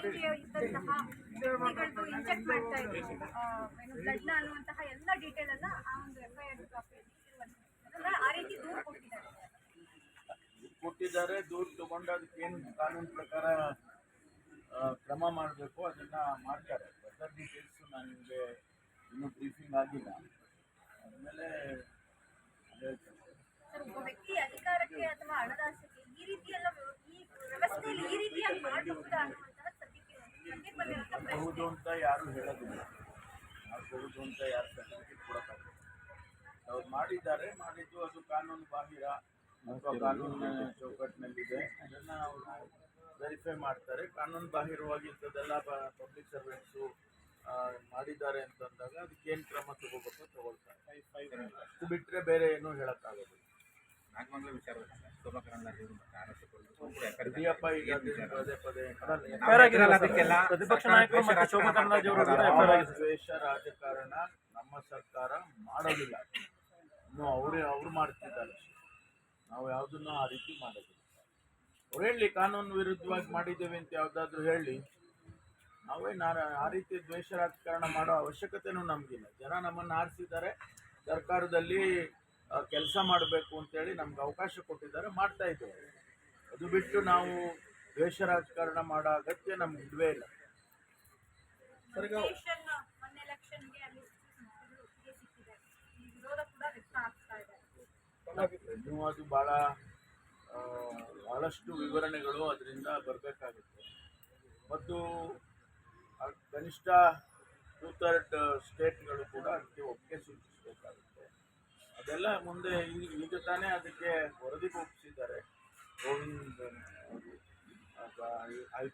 ಇದ್ದಂತಹ ವ್ಯಕ್ತಿಗಳದ್ದು ಇಂಜೆಕ್ಟ್ ಮಾಡ್ತಾ ಇದ್ರು. ಬ್ಲಡ್ನ ಅನ್ನುವಂತಹ ಎಲ್ಲ ಡೀಟೇಲ್ ಅನ್ನ ಆ ಒಂದು ಎಫ್ ಐ ಆರ್ ಕಾಪಿಯಲ್ಲಿ ಇರುವಂತದ್ದು ಆ ರೀತಿ ದೂರು ಕೊಟ್ಟಿದ್ದಾರೆ. ಕೊಟ್ಟಿದ್ದಾರೆ ದೂರು ತಗೊಂಡು ಅದಕ್ಕೆ ಏನು ಕಾನೂನು ಪ್ರಕಾರ ಕ್ರಮ ಮಾಡಬೇಕು ಅದನ್ನ ಮಾಡ್ತಾರೆ. ಫರ್ದರ್ ಡೀಟೇಲ್ಸ್ ನನಗೆ ಇನ್ನೂ ಬ್ರೀಫಿಂಗ್ ಆಗಿಲ್ಲ. ಆಮೇಲೆ ಒಬ್ಬ ವ್ಯಕ್ತಿ ಅಧಿಕಾರಕ್ಕೆ ಅಥವಾ ಹಣದ ಆಸೆಗೆ ಈ ರೀತಿ ಎಲ್ಲ ಈ ವ್ಯವಸ್ಥೆಯಲ್ಲಿ ಈ ರೀತಿಯಾಗಿ ಮಾಡಬಹುದಾ ಅನ್ನುವಂತಹ ಸದ್ಯಕ್ಕೆ ನನಗೆ ಬಂದಿರುವಂತ ಪ್ರಶ್ನೆ ಹೌದು ಅಂತ ಯಾರು ಹೇಳೋದಿಲ್ಲ. ಹೌದು ಅಂತ ಯಾರು ಸರ್ಟಿಫಿಕೇಟ್ ಕೊಡೋಕ್ಕಾಗಲ್ಲ. ಅವ್ರು ಮಾಡಿದ್ದಾರೆ ಮಾಡಿದ್ದು ಅದು ಕಾನೂನು ಬಾಹಿರ ಅಥವಾ ಕಾನೂನಿನ ಚೌಕಟ್ಟಿನಲ್ಲಿದೆ. ಅದನ್ನು ಅವರು ವೆರಿಫೈ ಮಾಡ್ತಾರೆ. ಕಾನೂನು ಬಾಹಿರವಾಗಿ ಇಂಥದ್ದೆಲ್ಲ ಪಬ್ಲಿಕ್ ಸರ್ವೆಂಟ್ಸು ಮಾಡಿದ್ದಾರೆ ಅಂತಂದಾಗ ಅದಕ್ಕೇನು ಏನು ಕ್ರಮ ತಗೋಬೇಕು ತಗೊಳ್ತಾರೆ. ಅಷ್ಟು ಬಿಟ್ಟರೆ ಬೇರೆ ಏನೂ ಹೇಳೋಕ್ಕಾಗೋದಿಲ್ಲ. ನಾಗಮಂಗಲ ವಿಚಾರ ಸೋಮ ಯಡಿಯೂರಪ್ಪ ಈಗ ಪದೇ ಪದೇ ಪ್ರತಿಪಕ್ಷ ನಾಯಕರು ಮತ್ತು ಶೋಭಾ ರಾಜಕಾರಣ ಕರಂದ್ಲಾಜೆ ಅವರು ದ್ವೇಷ ರಾಜಕಾರಣ ನಮ್ಮ ಸರ್ಕಾರ ಮಾಡೋದಿಲ್ಲ. ಇನ್ನು ಅವರೇ ಅವ್ರು ಮಾಡ್ತಿದ್ದಾರೆ. ನಾವು ಯಾವುದನ್ನು ಆ ರೀತಿ ಮಾಡೋದಿಲ್ಲ. ಅವ್ರು ಹೇಳಿ ಕಾನೂನು ವಿರುದ್ಧವಾಗಿ ಮಾಡಿದ್ದೇವೆ ಅಂತ ಯಾವುದಾದ್ರೂ ಹೇಳಿ ನಾವೇ ಆ ರೀತಿ ದ್ವೇಷ ರಾಜಕಾರಣ ಮಾಡೋ ಅವಶ್ಯಕತೆನೂ ನಮಗಿಲ್ಲ. ಜನ ನಮ್ಮನ್ನು ಆರಿಸಿದ್ದಾರೆ. ಸರ್ಕಾರದಲ್ಲಿ ಕೆಲಸ ಮಾಡಬೇಕು ಅಂತೇಳಿ ನಮ್ಗೆ ಅವಕಾಶ ಕೊಟ್ಟಿದ್ದಾರೆ. ಮಾಡ್ತಾ ಇದ್ದೇವೆ. ಅದು ಬಿಟ್ಟು ನಾವು ದ್ವೇಷ ರಾಜಕಾರಣ ಮಾಡೋ ಅಗತ್ಯ ನಮ್ಗೆ ಇಲ್ವೇ ಇಲ್ಲ. ಎಲೆಕ್ಷನ್ ಮೊನ್ನೆ ಎಲೆಕ್ಷನ್ಗೆ ಅಲ್ಲಿ ಸಂಸ್ಥೆಗಳು ಒಪ್ಪಿಗೆ ಸಿಕ್ಕಿದೆ. ಈ ವಿರೋಧ ಕೂಡ ವ್ಯಕ್ತ ಆಗ್ತಾ ಇದೆ. ಇನ್ನೂ ಅದು ಭಾಳ ಆ, ಭಾಳಷ್ಟು ವಿವರಣೆಗಳು ಅದರಿಂದ ಬರಬೇಕಾಗುತ್ತೆ. ಮತ್ತು ಕನಿಷ್ಠ ಟೂ ಥರ್ಡ್ ಸ್ಟೇಟ್ಗಳು ಕೂಡ ಅದಕ್ಕೆ ಒಪ್ಪಿಗೆ ಸೂಚಿಸಬೇಕಾಗುತ್ತೆ. ಅದೆಲ್ಲ ಮುಂದೆ ಈ- ಈಗ ತಾನೇ ಅದಕ್ಕೆ ವರದಿ ಒಪ್ಪಿಸಿದ್ದಾರೆ ಗೋವಿಂದ್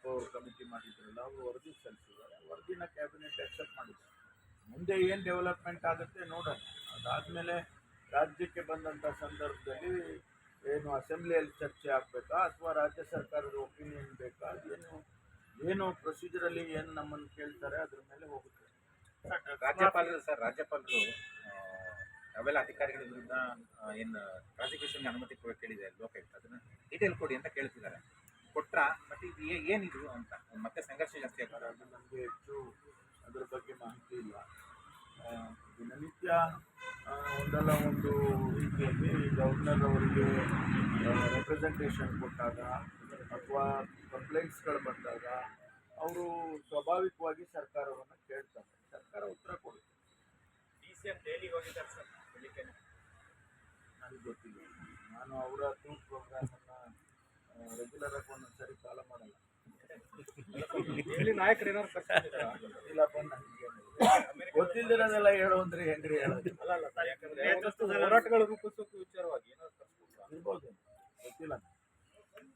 ಅವರು ಕಮಿಟಿ ಮಾಡಿದ್ರಲ್ಲ, ಅವರು ವರದಿ ಸಲ್ಲಿಸಿದ್ದಾರೆ. ವರದಿನ ಕ್ಯಾಬಿನೆಟ್ ಅಕ್ಸೆಪ್ಟ್ ಮಾಡಿದ್ದಾರೆ. ಮುಂದೆ ಏನು ಡೆವಲಪ್ಮೆಂಟ್ ಆಗುತ್ತೆ ನೋಡೋಣ. ಅದಾದಮೇಲೆ ರಾಜ್ಯಕ್ಕೆ ಬಂದಂಥ ಸಂದರ್ಭದಲ್ಲಿ ಏನು ಅಸೆಂಬ್ಲಿಯಲ್ಲಿ ಚರ್ಚೆ ಆಗಬೇಕಾ, ಅಥವಾ ರಾಜ್ಯ ಸರ್ಕಾರದ ಒಪಿನಿಯನ್ ಬೇಕಾ, ಏನು ಏನು ಪ್ರೊಸೀಜರಲ್ಲಿ ಏನು ನಮ್ಮನ್ನು ಕೇಳ್ತಾರೆ, ಅದ್ರ ಮೇಲೆ ಹೋಗುತ್ತೆ. ರಾಜ್ಯಪಾಲರು, ಸರ್, ರಾಜ್ಯಪಾಲರು ಅವೆಲ್ಲ ಅಧಿಕಾರಿಗಳ ವಿರುದ್ಧ ಏನು ಪ್ರಾಸಿಕ್ಯೂಷನ್ಗೆ ಅನುಮತಿ ಕೇಳಿದೆ, ಲೋಕಾಯುಕ್ತ. ಅದನ್ನ ಡೀಟೇಲ್ ಕೊಡಿ ಅಂತ ಕೇಳ್ತಿದ್ದಾರೆ. ಕೊಟ್ರ, ಮತ್ತೆ ಇದು ಏನಿದು ಅಂತ, ಮತ್ತೆ ಸಂಘರ್ಷ ಜಾಸ್ತಿ ಅದು ನಮಗೆ ಹೆಚ್ಚು ಅದ್ರ ಬಗ್ಗೆ ಮಾಹಿತಿ ಇಲ್ಲ. ದಿನನಿತ್ಯ ಒಂದಲ್ಲ ಒಂದು ರೀತಿಯಲ್ಲಿ ಗವರ್ನರ್ ಅವರಿಗೆ ರೆಪ್ರೆಸೆಂಟೇಷನ್ ಕೊಟ್ಟಾಗ ಅಥವಾ ಕಂಪ್ಲೇಂಟ್ಸ್ಗಳು ಬಂದಾಗ, ಅವರು ಸ್ವಾಭಾವಿಕವಾಗಿ ಸರ್ಕಾರವನ್ನು ಕೇಳ್ತಾರೆ. ಸರ್ಕಾರ ಉತ್ತರ ಕೊಡುತ್ತೆ. ನನಗೆ ಗೊತ್ತಿಲ್ಲ. ನಾನು ಅವರ ಟೂರ್ ಪ್ರೋಗ್ರಾಮನ್ನು ರೆಗ್ಯುಲರ್ ಆಗಿ ಒಂದೊಂದು ಸರಿ ಕಾಲ ಮಾಡಲ್ಲ ನಾಯಕರು ಏನಾದ್ರು ಇಲ್ಲಪ್ಪ ನನಗೆ ಗೊತ್ತಿಲ್ದಿರೋದೆಲ್ಲ ಹೇಳು ಅಂದ್ರೆ ಹೆಂಗ್ರಿ ಹೇಳೋದು. ಹೋರಾಟಗಳು ರೂಪಿಸೋಕೆ ವಿಚಾರವಾಗಿ ಏನಾದ್ರು ಇರ್ಬೋದು. ಗೊತ್ತಿಲ್ಲ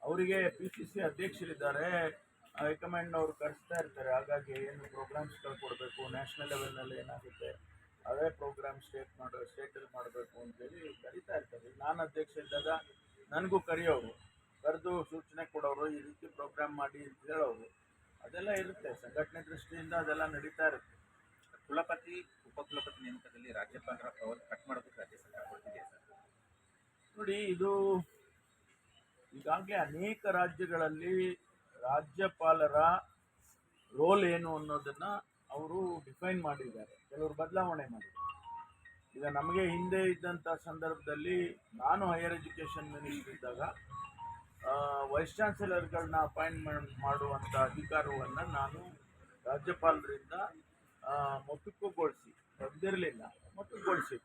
ಅವರಿಗೆ ಪಿ ಸಿ ಸಿ ಅಧ್ಯಕ್ಷರಿದ್ದಾರೆ. ಹೈಕಮಾಂಡ್ ಅವರು ಕರೆಸ್ತಾ ಇರ್ತಾರೆ. ಹಾಗಾಗಿ ಏನು ಪ್ರೋಗ್ರಾಮ್ಸ್ಗಳು ಕೊಡಬೇಕು ನ್ಯಾಷನಲ್ ಲೆವೆಲ್ನಲ್ಲಿ ಏನಾಗುತ್ತೆ? ಅದೇ ಪ್ರೋಗ್ರಾಮ್ ಸ್ಟೇಟ್ ಮಾಡೋ ಸ್ಟೇಟಲ್ಲಿ ಮಾಡಬೇಕು ಅಂತೇಳಿ ಕರಿತಾ ಇರ್ತಾರೆ. ನಾನು ಅಧ್ಯಕ್ಷ ಇದ್ದಾಗ ನನಗೂ ಕರೆಯೋರು. ಕರೆದು ಸೂಚನೆ ಕೊಡೋರು, ಈ ರೀತಿ ಪ್ರೋಗ್ರಾಮ್ ಮಾಡಿ ಅಂತ ಹೇಳೋರು. ಅದೆಲ್ಲ ಇರುತ್ತೆ. ಸಂಘಟನೆ ದೃಷ್ಟಿಯಿಂದ ಅದೆಲ್ಲ ನಡೀತಾ ಇರುತ್ತೆ. ಕುಲಪತಿ, ಉಪಕುಲಪತಿ ನೇಮಕದಲ್ಲಿ ರಾಜ್ಯಪಾಲರ ಪವರ್ ಕಟ್ ಮಾಡೋದಕ್ಕೆ ರಾಜ್ಯ ಸರ್ಕಾರ ಹೊರಟಿದೆ ಸರ್? ನೋಡಿ, ಇದು ಈಗಾಗಲೇ ಅನೇಕ ರಾಜ್ಯಗಳಲ್ಲಿ ರಾಜ್ಯಪಾಲರ ರೋಲ್ ಏನು ಅನ್ನೋದನ್ನ ಅವರು ಡಿಫೈನ್ ಮಾಡಿದ್ದಾರೆ. ಕೆಲವರು ಬದಲಾವಣೆ ಮಾಡಿದ್ದಾರೆ. ಈಗ ನಮಗೆ ಹಿಂದೆ ಇದ್ದಂಥ ಸಂದರ್ಭದಲ್ಲಿ ನಾನು ಹೈಯರ್ ಎಜುಕೇಷನ್ ಮಿನಿಸ್ಟರ್ ಇದ್ದಾಗ ವೈಸ್ ಚಾನ್ಸಲರ್ಗಳನ್ನ ಅಪಾಯಿಂಟ್ಮೆಂಟ್ ಮಾಡುವಂಥ ಅಧಿಕಾರವನ್ನು ನಾನು ರಾಜ್ಯಪಾಲರಿಂದ ಮೊಟಕುಗೊಳಿಸಿ, ಬಂದಿರಲಿಲ್ಲ ಮೊಟಕುಗೊಳಿಸಿ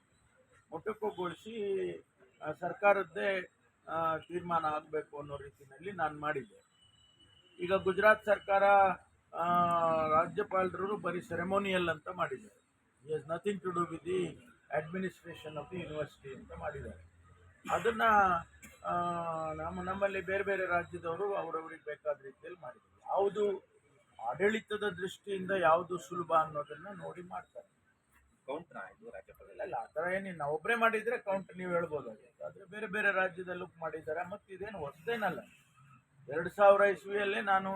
ಮೊಟಕುಗೊಳಿಸಿ ಸರ್ಕಾರದ್ದೇ ತೀರ್ಮಾನ ಆಗಬೇಕು ಅನ್ನೋ ರೀತಿಯಲ್ಲಿ ನಾನು ಮಾಡಿದ್ದೆ. ಈಗ ಗುಜರಾತ್ ಸರ್ಕಾರ ರಾಜ್ಯಪಾಲರು ಬರೀ ಸೆರೆಮೋನಿಯಲ್ ಅಂತ ಮಾಡಿದ್ದಾರೆ. Is nothing to do with the administration of the university ಅಂತ ಮಾಡಿದ್ದಾರೆ. ಅದನ್ನು ನಮ್ಮ ನಮ್ಮಲ್ಲಿ ಬೇರೆ ಬೇರೆ ರಾಜ್ಯದವರು ಅವರವರಿಗೆ ಬೇಕಾದ ರೀತಿಯಲ್ಲಿ ಮಾಡಿದ್ದಾರೆ. ಯಾವುದು ಆಡಳಿತದ ದೃಷ್ಟಿಯಿಂದ ಯಾವುದು ಸುಲಭ ಅನ್ನೋದನ್ನು ನೋಡಿ ಮಾಡ್ತಾರೆ. ಕೌಂಟ್ನ ಇದು ರಾಜ್ಯಪಾಲ ಇಲ್ಲ ಆ ಥರ ಏನಿಲ್ಲ. ಒಬ್ಬರೇ ಮಾಡಿದರೆ ಕೌಂಟ್ ನೀವು ಹೇಳ್ಬೋದು ಆದರೆ ಬೇರೆ ಬೇರೆ ರಾಜ್ಯದಲ್ಲೂ ಮಾಡಿದ್ದಾರೆ. ಮತ್ತು ಇದೇನು ಹೊಸದೇನಲ್ಲ. ಎರಡು ಸಾವಿರ ಇಸ್ವಿಯಲ್ಲೇ ನಾನು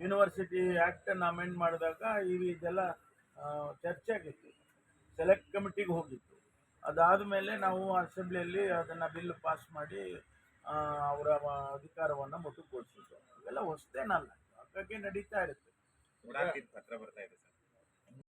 ಯೂನಿವರ್ಸಿಟಿ ಆ್ಯಕ್ಟನ್ನು ಅಮೆಂಡ್ ಮಾಡಿದಾಗ ಇವು ಇದೆಲ್ಲ ಚರ್ಚೆ ಆಗಿತ್ತು. ಸೆಲೆಕ್ಟ್ ಕಮಿಟಿಗೆ ಹೋಗಿತ್ತು. ಅದಾದ ಮೇಲೆ ನಾವು ಅಸೆಂಬ್ಲಿಯಲ್ಲಿ ಅದನ್ನು ಬಿಲ್ ಪಾಸ್ ಮಾಡಿ ಅವರ ಅಧಿಕಾರವನ್ನು ಮುಟ್ಟುಗೊಳಿಸಿದ್ದು ಇವೆಲ್ಲ ಹೊಸದೇನಲ್ಲ. ಹಾಗಾಗಿ ನಡೀತಾ ಇರುತ್ತೆ. ಪತ್ರ ಬರ್ತಾ ಇದೆ